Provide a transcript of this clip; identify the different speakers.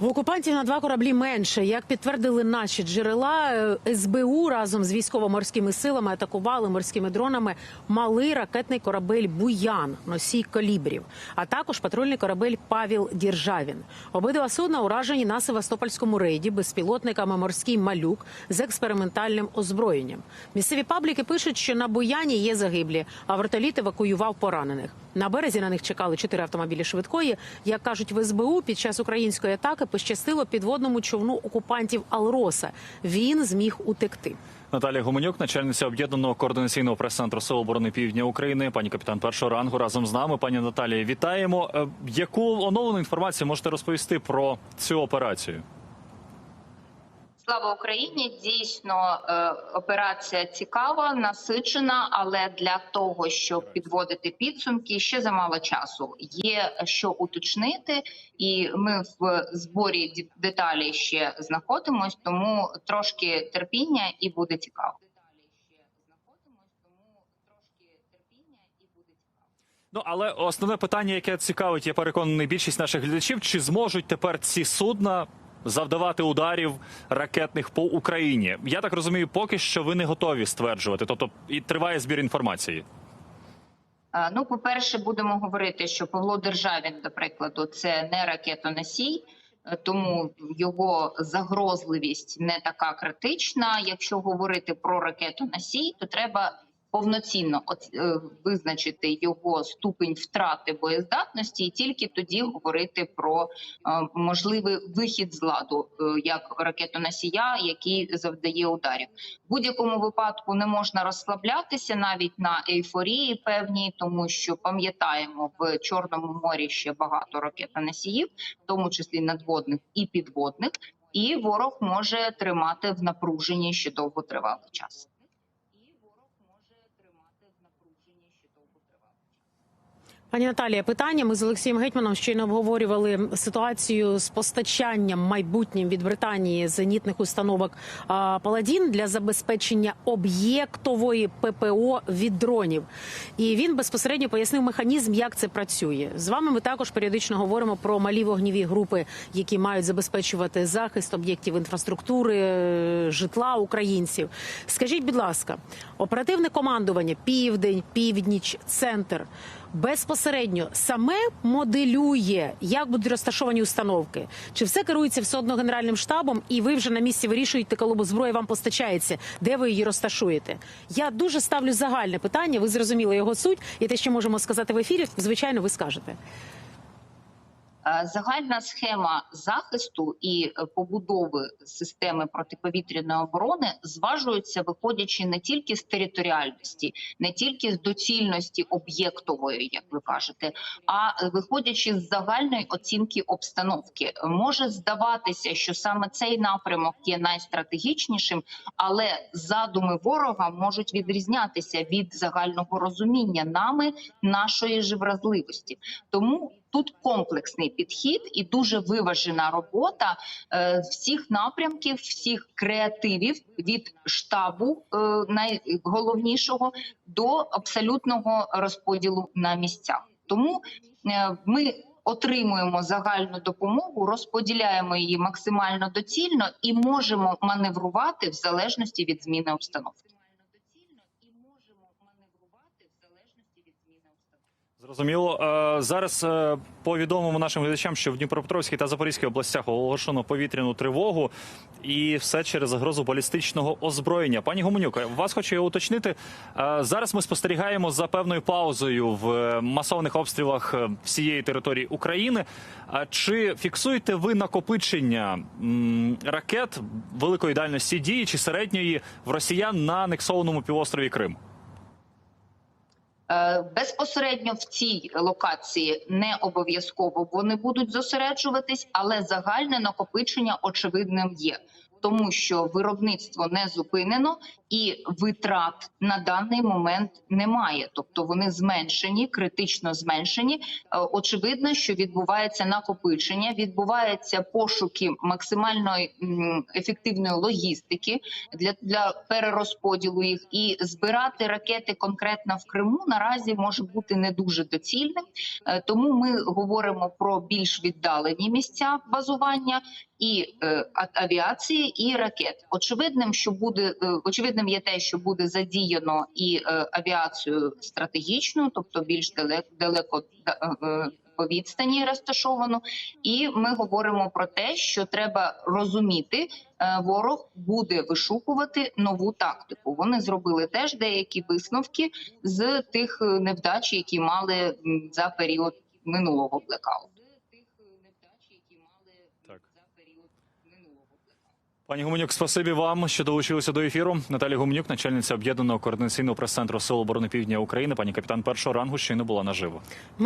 Speaker 1: В окупантів на два кораблі менше. Як підтвердили наші джерела, е, СБУ разом з військово-морськими силами атакували морськими дронами малий ракетний корабель Буян, носій колібрів, а також патрульний корабель Павіл Діржавін. Обидва судна уражені на Севастопольському рейді безпілотниками морський малюк з експериментальним озброєнням. Місцеві пабліки пишуть, що на Буяні є загиблі, а вертоліт евакуював поранених. На березі на них чекали чотири автомобілі швидкої. Як кажуть в СБУ, під час української атаки пощастило підводному човну окупантів Алроса. Він зміг утекти.
Speaker 2: Наталія Гуменюк, начальниця об'єднаного координаційного прес-центру Сил оборони Півдня України, пані капітан першого рангу разом з нами. Пані Наталія, вітаємо. Е, Яку оновлену інформацію можете розповісти про цю операцію?
Speaker 3: Слава Україні! Дійсно, е, операція цікава, насичена, але для того, щоб підводити підсумки, ще замало часу. Є що уточнити, і ми в зборі деталей ще знаходимось, тому трошки терпіння і буде цікаво.
Speaker 2: Ну але основне питання, яке цікавить, я переконаний, більшість наших глядачів, чи зможуть тепер ці судна завдавати ударів ракетних по Україні? Я так розумію, поки що ви не готові стверджувати, тобто і триває збір інформації.
Speaker 3: Ну, по-перше, будемо говорити, що Павло Державін, до прикладу, це не ракетоносій, тому його загрозливість не така критична. Якщо говорити про ракетоносій, то треба повноцінно оц- е, визначити його ступень втрати боєздатності, і тільки тоді говорити про е, можливий вихід з ладу е, як ракетоносія, який завдає ударів. В будь-якому випадку не можна розслаблятися навіть на ейфорії певній, тому що пам'ятаємо в Чорному морі ще багато ракетоносіїв, в тому числі надводних і підводних, і ворог може тримати в напруженні ще довготривалий час. І ворог може тримати в напруженні ще довготривалий час.
Speaker 1: Пані Наталія, питання. Ми з Олексієм Гетьманом щойно обговорювали ситуацію з постачанням майбутнім від Британії зенітних установок Паладін для забезпечення об'єктової ППО від дронів. І він безпосередньо пояснив механізм, як це працює. З вами ми також періодично говоримо про малі вогніві групи, які мають забезпечувати захист об'єктів інфраструктури, е, житла українців. Скажіть, будь ласка, оперативне командування Південь, Північ, Центр безпосередньо саме моделює, як будуть розташовані установки. Чи все керується все одно генеральним штабом, і ви вже на місці вирішуєте, коли зброя вам постачається, де ви її розташуєте? Я дуже ставлю загальне питання. Ви зрозуміли його суть, і те, що можемо сказати в ефірі, звичайно, ви скажете.
Speaker 3: Е, Загальна схема захисту і е, побудови системи протиповітряної оборони зважується, виходячи не тільки з територіальності, не тільки з доцільності об'єктової, як ви кажете, а е, виходячи з загальної оцінки обстановки, може здаватися, що саме цей напрямок є найстратегічнішим, але задуми ворога можуть відрізнятися від загального розуміння нами нашої ж вразливості. Тому тут комплексний підхід і дуже виважена робота е, всіх напрямків, всіх креативів від штабу е, найголовнішого до абсолютного розподілу на місцях. Тому е, ми отримуємо загальну допомогу, розподіляємо її максимально доцільно і можемо маневрувати в залежності від зміни обстановки.
Speaker 2: Зрозуміло. Е, Зараз е, повідомимо нашим глядачам, що в Дніпропетровській та Запорізькій областях оголошено повітряну тривогу, і все через загрозу балістичного озброєння. Пані Гуменюк, вас хочу уточнити. е, Зараз ми спостерігаємо за певною паузою в масованих обстрілах всієї території України. Чи фіксуєте ви накопичення ракет великої дальності дії чи середньої в росіян на анексованому півострові Крим?
Speaker 3: Е, Безпосередньо в цій локації не обов'язково вони будуть зосереджуватись, але загальне накопичення очевидним є, тому що виробництво не зупинено і витрат на даний момент немає, тобто вони зменшені, критично зменшені. Е, Очевидно, що відбувається накопичення, відбуваються пошуки максимальної ефективної логістики для, для перерозподілу їх, і збирати ракети конкретно в Криму наразі може бути не дуже доцільним. Е, Тому ми говоримо про більш віддалені місця базування і е, авіації, і ракет. Очевидним, що буде е, очевидним є те, що буде задіяно і е, авіацію стратегічну, тобто більш далеко да- е, по відстані розташовану. І ми говоримо про те, що треба розуміти, е, ворог буде вишукувати нову тактику. Вони зробили теж деякі висновки з тих е, невдач, які мали за період минулого блекауту.
Speaker 2: Пані Гуменюк, спасибі вам, що долучилися до ефіру. Наталія Гуменюк, начальниця об'єднаного координаційного прес-центру Сил оборони Півдня України, пані капітан першого рангу, щойно була наживо.